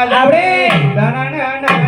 அப்படியே.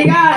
obrigada.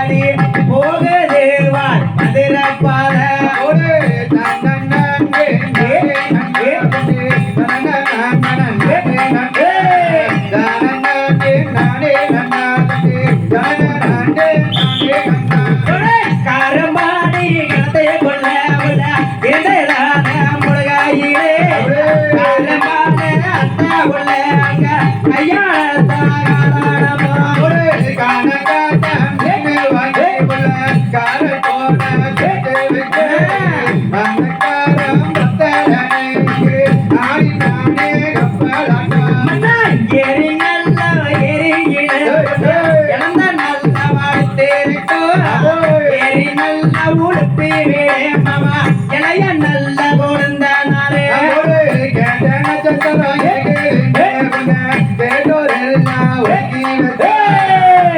அடி உடுப்பி வேமாமா இளைய நல்ல குழந்தனாரே கேட்ட நட்சத்திரம்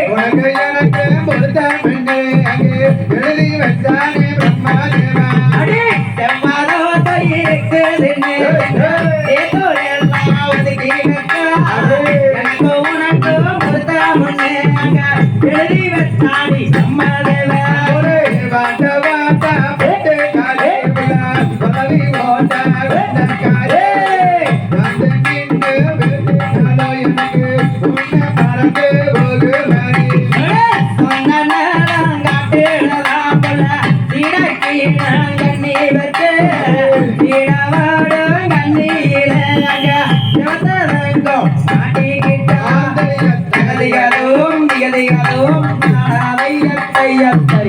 உனக்கு எனக்கு பொருத்தம் என்று அங்கே. எழுதி வச்சானே பிரம்மாதேவா. அடே எழுதி வச்சானே தகதிகளும் திகதிகளும் நாடாவை எத்தையத்தை